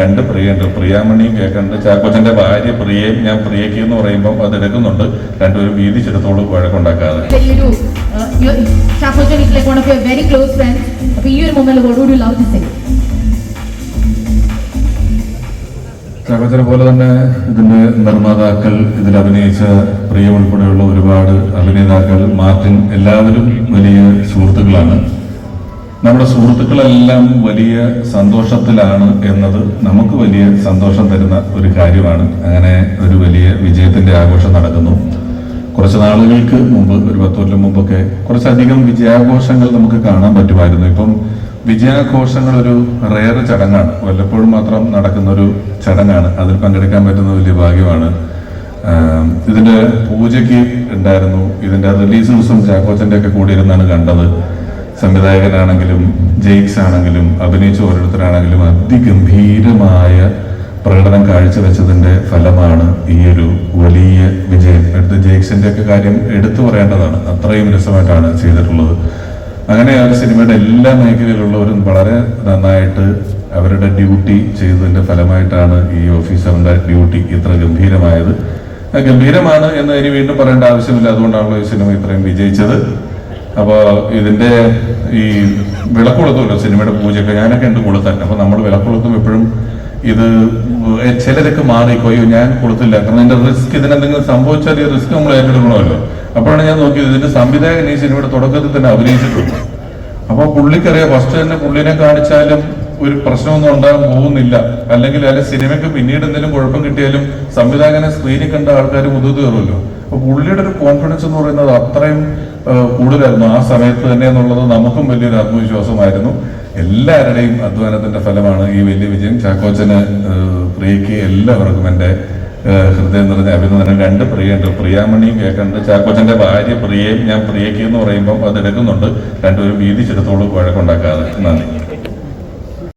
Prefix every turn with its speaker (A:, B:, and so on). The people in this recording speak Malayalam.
A: രണ്ട് പ്രിയുണ്ട് പ്രിയാമണിയും കേൾക്കുന്നുണ്ട്. ചാക്കോച്ചന്റെ ഭാര്യ പ്രിയയും ഞാൻ പ്രിയയ്ക്ക് എന്ന് പറയുമ്പോൾ അത് എടുക്കുന്നുണ്ട്. രണ്ടുപേരും വീതിച്ചെടുത്തോളൂ വഴക്കുണ്ടാക്കാതെ.
B: വലിയൊരു Chackochan is like one of your very close friends അപ്പോൾ ഈ ഒരു say
A: ചാക്കോച്ചനെ പോലെ തന്നെ ഇതിന്റെ നിർമ്മാതാക്കൾ ഇതിൽ അഭിനയിച്ച പ്രിയ ഉൾപ്പെടെയുള്ള ഒരുപാട് അഭിനേതാക്കൾ മാർട്ടിൻ എല്ലാവരും വലിയ സുഹൃത്തുക്കളാണ്. നമ്മുടെ സുഹൃത്തുക്കളെല്ലാം വലിയ സന്തോഷത്തിലാണ് എന്നത് നമുക്ക് വലിയ സന്തോഷം തരുന്ന ഒരു കാര്യമാണ്. അങ്ങനെ ഒരു വലിയ വിജയത്തിന്റെ ആഘോഷം നടക്കുന്നു. കുറച്ച് നാളുകൾക്ക് മുമ്പ് ഒരു പത്ത് കൊല്ലം മുമ്പൊക്കെ കുറച്ചധികം വിജയാഘോഷങ്ങൾ നമുക്ക് കാണാൻ പറ്റുമായിരുന്നു. ഇപ്പം വിജയാഘോഷങ്ങൾ ഒരു റെയർ ചടങ്ങാണ്. വല്ലപ്പോഴും മാത്രം നടക്കുന്ന ഒരു ചടങ്ങാണ്. അതിൽ പങ്കെടുക്കാൻ പറ്റുന്ന വലിയ ഭാഗ്യമാണ്. ഇതിന്റെ പൂജയ്ക്ക് ഉണ്ടായിരുന്നു. ഇതിന്റെ റിലീസ് ദിവസം ചാക്കോച്ചന്റെ ഒക്കെ കൂടി ഇരുന്നാണ് കണ്ടത്. സംവിധായകനാണെങ്കിലും ജെയിംസ് ആണെങ്കിലും അഭിനയിച്ച ഓരോരുത്തരാണെങ്കിലും അതിഗംഭീരമായ പ്രകടനം കാഴ്ചവെച്ചതിന്റെ ഫലമാണ് ഈ ഒരു വലിയ വിജയം. എടുത്ത് ജെയ്ക്സിന്റെ ഒക്കെ കാര്യം എടുത്തു പറയേണ്ടതാണ്. അത്രയും രസമായിട്ടാണ് ചെയ്തിട്ടുള്ളത്. അങ്ങനെ ആ ഒരു സിനിമയുടെ എല്ലാ മേഖലയിലുള്ളവരും വളരെ നന്നായിട്ട് അവരുടെ ഡ്യൂട്ടി ചെയ്തതിന്റെ ഫലമായിട്ടാണ് ഈ ഓഫീസറിന്റെ ഡ്യൂട്ടി ഇത്ര ഗംഭീരമായത്. ഗംഭീരമാണ് എന്ന് ഇനി വീണ്ടും പറയേണ്ട ആവശ്യമില്ല. അതുകൊണ്ടാണല്ലോ ഈ സിനിമ ഇത്രയും വിജയിച്ചത്. അപ്പോൾ ഇതിന്റെ ഈ വിളക്കൊളുത്തുമല്ലോ സിനിമയുടെ പൂജയൊക്കെ ഞാനൊക്കെ ഉണ്ട് കൊളുത്താൻ അപ്പൊ നമ്മൾ വിളക്കൊളുത്തും എപ്പോഴും ഇത് ചിലരൊക്കെ മാറിക്കോ അയ്യോ ഞാൻ കൊടുത്തില്ല കാരണം ഇതിന്റെ റിസ്ക് ഇതിനെന്തെങ്കിലും സംഭവിച്ചാൽ ഈ റിസ്ക് നമ്മൾ ഏറ്റെടുക്കണമല്ലോ. അപ്പോഴാണ് ഞാൻ നോക്കിയത് ഇതിന്റെ സംവിധായകൻ ഈ സിനിമയുടെ തുടക്കത്തിൽ തന്നെ അഭിനയിച്ചിട്ടുണ്ട്. അപ്പൊ പുള്ളിക്കറിയാം ഫസ്റ്റ് തന്നെ പുള്ളിനെ കാണിച്ചാലും ഒരു പ്രശ്നമൊന്നും ഉണ്ടാകാൻ പോകുന്നില്ല. അല്ലെങ്കിൽ അല്ലെ സിനിമയ്ക്ക് പിന്നീട് എന്തെങ്കിലും കുഴപ്പം കിട്ടിയാലും സംവിധായകനെ സ്ക്രീനിൽ കണ്ട ആൾക്കാർ മുതിർന്നു കയറുമല്ലോ. അപ്പൊ പുള്ളിയുടെ ഒരു കോൺഫിഡൻസ് എന്ന് പറയുന്നത് അത്രയും കൂടുതലായിരുന്നു. ആ സമയത്ത് തന്നെ എന്നുള്ളത് നമുക്കും വലിയൊരു ആത്മവിശ്വാസമായിരുന്നു. എല്ലാവരുടെയും അധ്വാനത്തിന്റെ ഫലമാണ് ഈ വലിയ വിജയം. ചാക്കോച്ചന് പ്രിയയ്ക്ക് എല്ലാവർക്കും എന്റെ ഹൃദയം നിറഞ്ഞ അഭിനന്ദനം. രണ്ട് പ്രിയുണ്ട് പ്രിയാമണിയും കേൾക്കുന്നുണ്ട് ചാക്കോച്ചന്റെ ഭാര്യ പ്രിയയും ഞാൻ പ്രിയയ്ക്ക് എന്ന് പറയുമ്പോൾ അത് എടുക്കുന്നുണ്ട്. രണ്ടുപേരും വീതിച്ചെടുത്തോളൂ വഴക്കുണ്ടാക്കാതെ. നന്ദി.